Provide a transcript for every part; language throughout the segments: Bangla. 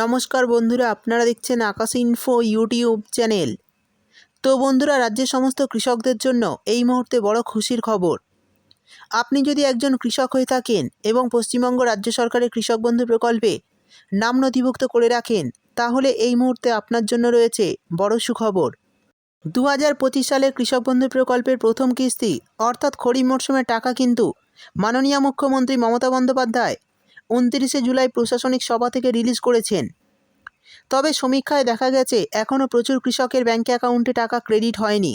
নমস্কার বন্ধুরা, আপনারা দেখছেন আকাশ ইনফো ইউটিউব চ্যানেল। তো বন্ধুরা, রাজ্যের সমস্ত কৃষকদের জন্য এই মুহূর্তে বড় খুশির খবর। আপনি যদি একজন কৃষক হয়ে থাকেন এবং পশ্চিমবঙ্গ রাজ্য সরকারের কৃষক বন্ধু প্রকল্পে নাম নথিভুক্ত করে রাখেন, তাহলে এই মুহূর্তে আপনার জন্য রয়েছে বড় সুখবর। দু হাজার পঁচিশ সালের কৃষক বন্ধু প্রকল্পের প্রথম কিস্তি, অর্থাৎ খরিফ মরশুমের টাকা কিন্তু মাননীয় মুখ্যমন্ত্রী মমতা বন্দ্যোপাধ্যায় উনত্রিশে জুলাই প্রশাসনিক সভা থেকে রিলিজ করেছেন। তবে সমীক্ষায় দেখা গেছে, এখনও প্রচুর কৃষকের ব্যাঙ্ক অ্যাকাউন্টে টাকা ক্রেডিট হয়নি।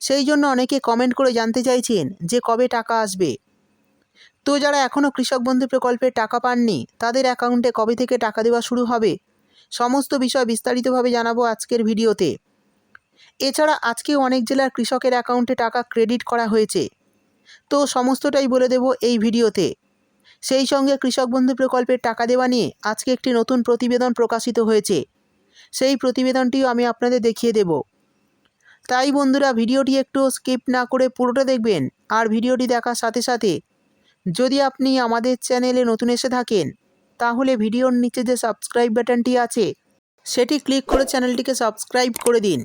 সেই জন্য অনেকে কমেন্ট করে জানতে চাইছেন যে কবে টাকা আসবে। তো যারা এখনও কৃষক বন্ধু প্রকল্পের টাকা পাননি, তাদের অ্যাকাউন্টে কবে থেকে টাকা দেওয়া শুরু হবে, সমস্ত বিষয় বিস্তারিতভাবে জানাব আজকের ভিডিওতে। এছাড়া আজকেও অনেক জেলার কৃষকের অ্যাকাউন্টে টাকা ক্রেডিট করা হয়েছে। তো সমস্তটাই বলে দেব এই ভিডিওতে। সেই সঙ্গে কৃষক বন্ধু প্রকল্পের টাকা দেওয়া নিয়ে আজকে একটি নতুন প্রতিবেদন প্রকাশিত হয়েছে। সেই প্রতিবেদনটিও আমি আপনাদের দেখিয়ে দেব। তাই বন্ধুরা, ভিডিওটি একটু স্কিপ না করে পুরোটা দেখবেন আর ভিডিওটি দেখার সাথে সাথে যদি আপনি আমাদের চ্যানেলে নতুন এসে থাকেন, তাহলে ভিডিওর নিচে যে সাবস্ক্রাইব বাটনটি আছে, সেটি ক্লিক করে চ্যানেলটিকে সাবস্ক্রাইব করে দিন।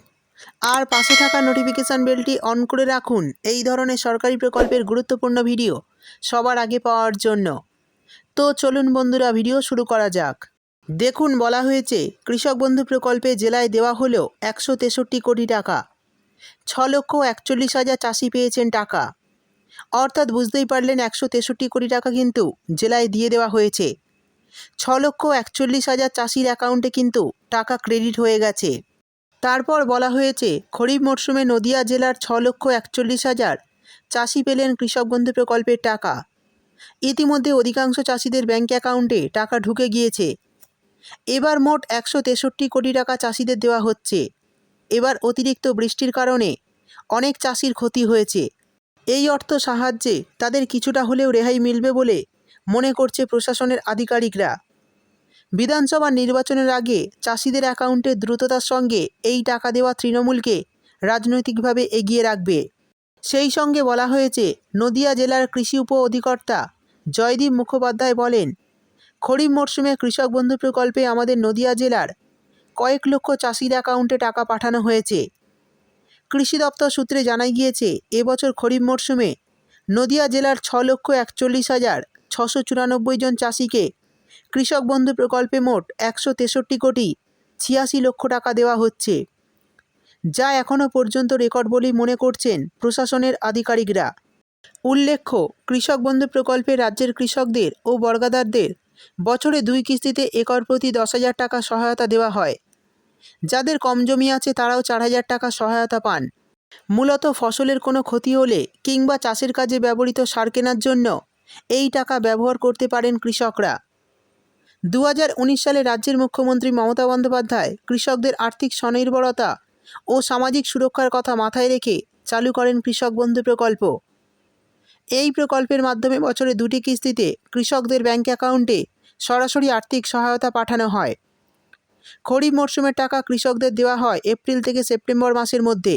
আর পাশে থাকা নোটিফিকেশান বেলটি অন করে রাখুন। এই ধরনের সরকারি প্রকল্পের গুরুত্বপূর্ণ ভিডিও সবার আগে পাওয়ার জন্য। তো চলুন বন্ধুরা, ভিডিও শুরু করা যাক। দেখুন, বলা হয়েছে, কৃষক বন্ধু প্রকল্পে জেলায় দেওয়া হলো একশো তেষট্টি কোটি টাকা। ছ লক্ষ একচল্লিশ হাজার চাষি পেয়েছেন টাকা। অর্থাৎ বুঝতেই পারলেন, একশো তেষট্টি কোটি টাকা কিন্তু জেলায় দিয়ে দেওয়া হয়েছে। ছ লক্ষ একচল্লিশ হাজার চাষির অ্যাকাউন্টে কিন্তু টাকা ক্রেডিট হয়ে গেছে। তারপর বলা হয়েছে, খরিফ মরশুমে নদিয়া জেলার ছ লক্ষ একচল্লিশ হাজার চাষি পেলেন কৃষক বন্ধু প্রকল্পের টাকা। ইতিমধ্যে অধিকাংশ চাষিদের ব্যাঙ্ক অ্যাকাউন্টে টাকা ঢুকে গিয়েছে। এবার মোট একশো তেষট্টি কোটি টাকা চাষিদের দেওয়া হচ্ছে। এবার অতিরিক্ত বৃষ্টির কারণে অনেক চাষির ক্ষতি হয়েছে। এই অর্থ সাহায্যে তাদের কিছুটা হলেও রেহাই মিলবে বলে মনে করছে প্রশাসনের আধিকারিকরা। বিধানসভা নির্বাচনের আগে চাষিদের অ্যাকাউন্টে দ্রুততার সঙ্গে এই টাকা দেওয়া তৃণমূলকে রাজনৈতিকভাবে এগিয়ে রাখবে। সেই সঙ্গে বলা হয়েছে, নদিয়া জেলার কৃষি উপ অধিকর্তা জয়দীপ মুখোপাধ্যায় বলেন, খরিফ মরশুমে কৃষক বন্ধু প্রকল্পে আমাদের নদিয়া জেলার কয়েক লক্ষ চাষির অ্যাকাউন্টে টাকা পাঠানো হয়েছে। কৃষি দপ্তর সূত্রে জানা গিয়েছে এবছর খরিফ মরশুমে নদিয়া জেলার ছ লক্ষ একচল্লিশ হাজার ছশো চুরানব্বই জন চাষিকে কৃষক বন্ধু প্রকল্পে মোট একশো তেষট্টি কোটি ছিয়াশি লক্ষ টাকা দেওয়া হচ্ছে। যা এখনও পর্যন্ত রেকর্ড বলেই মনে করছেন প্রশাসনের আধিকারিকরা। উল্লেখ্য, কৃষক বন্ধু প্রকল্পে রাজ্যের কৃষকদের ও বর্গাদারদের বছরে দুই কিস্তিতে একর প্রতি দশ হাজার টাকা সহায়তা দেওয়া হয়। যাদের কম জমি আছে তারাও চার হাজার টাকা সহায়তা পান। মূলত ফসলের কোনো ক্ষতি হলে কিংবা চাষের কাজে ব্যবহৃত সার কেনার জন্য এই টাকা ব্যবহার করতে পারেন কৃষকরা। দু হাজার উনিশ সালে রাজ্যের মুখ্যমন্ত্রী মমতা বন্দ্যোপাধ্যায় কৃষকদের আর্থিক স্বনির্ভরতা ও সামাজিক সুরক্ষার কথা মাথায় রেখে চালু করেন কৃষক বন্ধু প্রকল্প। এই প্রকল্পের মাধ্যমে বছরে দুটি কিস্তিতে কৃষকদের ব্যাঙ্ক অ্যাকাউন্টে সরাসরি আর্থিক সহায়তা পাঠানো হয়। খরিফ মরশুমের টাকা কৃষকদের দেওয়া হয় এপ্রিল থেকে সেপ্টেম্বর মাসের মধ্যে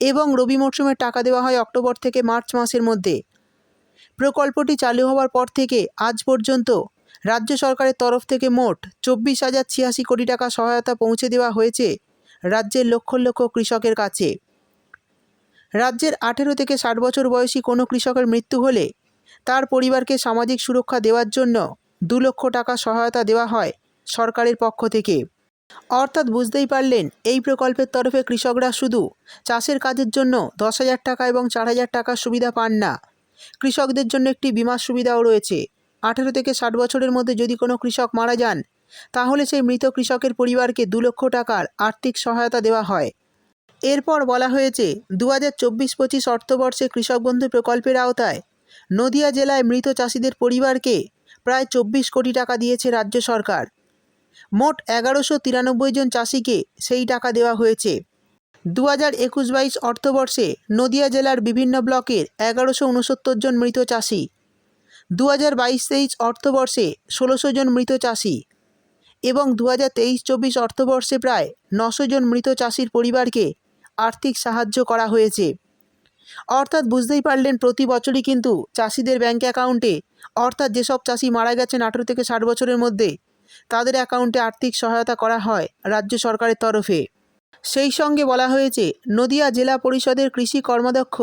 এবং রবি মরশুমের টাকা দেওয়া হয় অক্টোবর থেকে মার্চ মাসের মধ্যে। প্রকল্পটি চালু হওয়ার পর থেকে আজ পর্যন্ত রাজ্য সরকারের তরফ থেকে মোট চব্বিশ হাজার ছিয়াশি কোটি টাকা সহায়তা পৌঁছে দেওয়া হয়েছে রাজ্যের লক্ষ লক্ষ কৃষকের কাছে। রাজ্যের আঠেরো থেকে ষাট বছর বয়সী কোনো কৃষকের মৃত্যু হলে তার পরিবারকে সামাজিক সুরক্ষা দেওয়ার জন্য দু লক্ষ টাকা সহায়তা দেওয়া হয় সরকারের পক্ষ থেকে। অর্থাৎ বুঝতেই পারলেন, এই প্রকল্পের তরফে কৃষকরা শুধু চাষের কাজের জন্য দশ হাজার টাকা এবং চার হাজার টাকার সুবিধা পান না, কৃষকদের জন্য একটি বিমার সুবিধাও রয়েছে। আঠেরো থেকে ষাট বছরের মধ্যে যদি কোনো কৃষক মারা যান তাহলে সেই মৃত কৃষকের পরিবারকে দু লক্ষ টাকার আর্থিক সহায়তা দেওয়া হয়। এরপর বলা হয়েছে দু হাজার চব্বিশ পঁচিশ অর্থবর্ষে কৃষক বন্ধু প্রকল্পের আওতায় নদিয়া জেলায় মৃত চাষিদের পরিবারকে প্রায় চব্বিশ কোটি টাকা দিয়েছে রাজ্য সরকার। মোট এগারোশো তিরানব্বই জন চাষিকে সেই টাকা দেওয়া হয়েছে। দু হাজার একুশ বাইশ অর্থবর্ষে নদিয়া জেলার বিভিন্ন ব্লকের এগারোশো উনসত্তর জন মৃত চাষি। দু হাজার বাইশ তেইশ অর্থবর্ষে ষোলোশো জন মৃত চাষি। এবং দু হাজার তেইশ চব্বিশ অর্থবর্ষে প্রায় নশো জন মৃত চাষির পরিবারকে আর্থিক সাহায্য করা হয়েছে। অর্থাৎ বুঝতেই পারলেন প্রতি বছরই কিন্তু চাষিদের ব্যাঙ্ক অ্যাকাউন্টে, অর্থাৎ যেসব চাষি মারা গেছেন আঠেরো থেকে ষাট বছরের মধ্যে, তাদের অ্যাকাউন্টে আর্থিক সহায়তা করা হয় রাজ্য সরকারের তরফে। সেই সঙ্গে বলা হয়েছে, নদিয়া জেলা পরিষদের কৃষি কর্মাধ্যক্ষ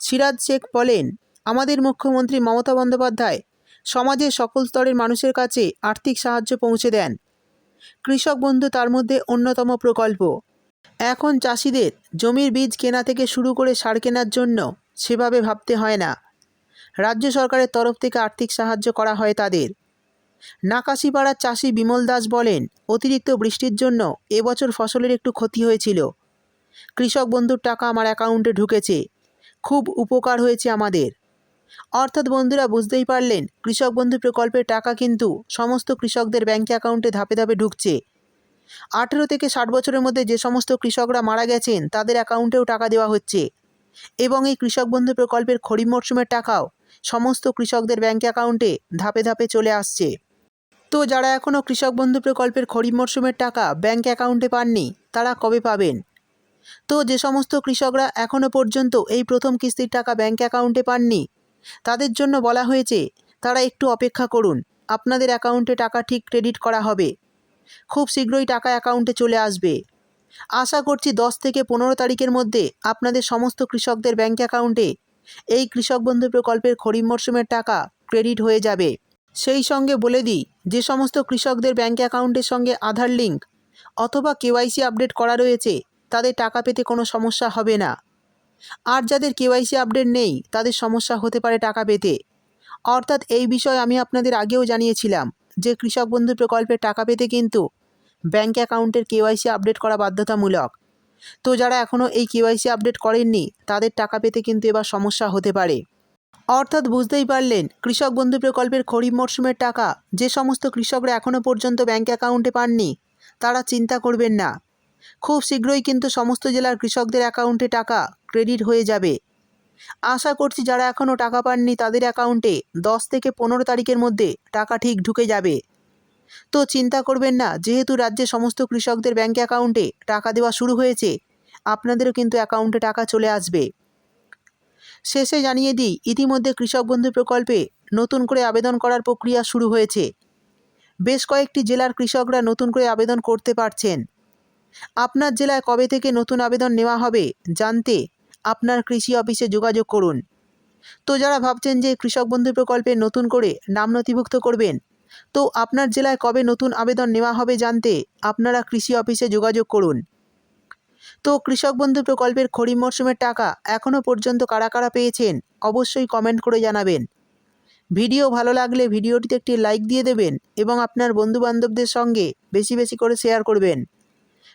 সিরাজ শেখ বলেন, আমাদের মুখ্যমন্ত্রী মমতা বন্দ্যোপাধ্যায় সমাজের সকল স্তরের মানুষের কাছে আর্থিক সাহায্য পৌঁছে দেন। কৃষক বন্ধু তার মধ্যে অন্যতম প্রকল্প। এখন চাষিদের জমির বীজ কেনা থেকে শুরু করে সার কেনার জন্য সেভাবে ভাবতে হয় না। রাজ্য সরকারের তরফ থেকে আর্থিক সাহায্য করা হয় তাদের। নাকাশিপাড়ার চাষি বিমল দাস বলেন, অতিরিক্ত বৃষ্টির জন্য এবছর ফসলের একটু ক্ষতি হয়েছিল। কৃষক বন্ধুর টাকা আমার অ্যাকাউন্টে ঢুকেছে। খুব উপকার হয়েছে আমাদের। অর্থাৎ বন্ধুরা বুঝতেই পারলেন, কৃষক বন্ধু প্রকল্পের টাকা কিন্তু সমস্ত কৃষকদের ব্যাঙ্ক অ্যাকাউন্টে ধাপে ধাপে ঢুকছে। আঠেরো থেকে ষাট বছরের মধ্যে যে সমস্ত কৃষকরা মারা গেছেন, তাদের অ্যাকাউন্টেও টাকা দেওয়া হচ্ছে। এবং এই কৃষক বন্ধু প্রকল্পের খরিফ মরশুমের টাকাও সমস্ত কৃষকদের ব্যাঙ্ক অ্যাকাউন্টে ধাপে ধাপে চলে আসছে। তো যারা এখনও কৃষক বন্ধু প্রকল্পের খরিফ মরশুমের টাকা ব্যাঙ্ক অ্যাকাউন্টে পাননি, তারা কবে পাবেন? তো যে সমস্ত কৃষকরা এখনও পর্যন্ত এই প্রথম কিস্তির টাকা ব্যাঙ্ক অ্যাকাউন্টে পাননি তাদের জন্য বলা হয়েছে, তারা একটু অপেক্ষা করুন, আপনাদের অ্যাকাউন্টে টাকা ঠিক ক্রেডিট করা হবে। খুব শীঘ্রই টাকা অ্যাকাউন্টে চলে আসবে। আশা করছি দশ থেকে পনেরো তারিখের মধ্যে আপনাদের সমস্ত কৃষকদের ব্যাঙ্ক অ্যাকাউন্টে এই কৃষক বন্ধু প্রকল্পের খরিফ মরশুমের টাকা ক্রেডিট হয়ে যাবে। সেই সঙ্গে বলে দিই, যে সমস্ত কৃষকদের ব্যাঙ্ক অ্যাকাউন্টের সঙ্গে আধার লিঙ্ক অথবা কেওয়াইসি আপডেট করা রয়েছে, তাদের টাকা পেতে কোনো সমস্যা হবে না। আর যাদের কেওয়াইসি আপডেট নেই, তাদের সমস্যা হতে পারে টাকা পেতে। অর্থাৎ এই বিষয়ে আমি আপনাদের আগেও জানিয়েছিলাম যে কৃষক বন্ধু প্রকল্পের টাকা পেতে কিন্তু ব্যাঙ্ক অ্যাকাউন্টের কেওয়াইসি আপডেট করা বাধ্যতামূলক। তো যারা এখনও এই কেওয়াইসি আপডেট করেননি, তাদের টাকা পেতে কিন্তু এবার সমস্যা হতে পারে। অর্থাৎ বুঝতেই পারলেন, কৃষক বন্ধু প্রকল্পের খরিফ মরশুমের টাকা যে সমস্ত কৃষকরা এখনও পর্যন্ত ব্যাঙ্ক অ্যাকাউন্টে পাননি, তারা চিন্তা করবেন না। খুব শীঘ্রই কিন্তু সমস্ত জেলার কৃষকদের অ্যাকাউন্টে টাকা ক্রেডিট হয়ে যাবে। আশা করছি যারা এখনও টাকা পাননি তাদের অ্যাকাউন্টে দশ থেকে পনেরো তারিখের মধ্যে টাকা ঠিক ঢুকে যাবে। তো চিন্তা করবেন না, যেহেতু রাজ্যে সমস্ত কৃষকদের ব্যাঙ্ক অ্যাকাউন্টে টাকা দেওয়া শুরু হয়েছে, আপনাদেরও কিন্তু অ্যাকাউন্টে টাকা চলে আসবে। শেষে জানিয়ে দিই, ইতিমধ্যে কৃষক বন্ধু প্রকল্পে নতুন করে আবেদন করার প্রক্রিয়া শুরু হয়েছে। বেশ কয়েকটি জেলার কৃষকরা নতুন করে আবেদন করতে পারছেন। আপনার জেলায় কবে থেকে নতুন আবেদন নেওয়া হবে জানতে আপনার কৃষি অফিসে যোগাযোগ করুন। তো যারা ভাবছেন যে কৃষক বন্ধু প্রকল্পে নতুন করে নাম নথিভুক্ত করবেন, তো আপনার জেলায় কবে নতুন আবেদন নেওয়া হবে জানতে আপনারা কৃষি অফিসে যোগাযোগ করুন। তো কৃষক বন্ধু প্রকল্পের খরিফ মরশুমের টাকা এখনও পর্যন্ত কারা কারা পেয়েছেন অবশ্যই কমেন্ট করে জানাবেন। ভিডিও ভালো লাগলে ভিডিওটিতে একটি লাইক দিয়ে দেবেন এবং আপনার বন্ধুবান্ধবদের সঙ্গে বেশি বেশি করে শেয়ার করবেন।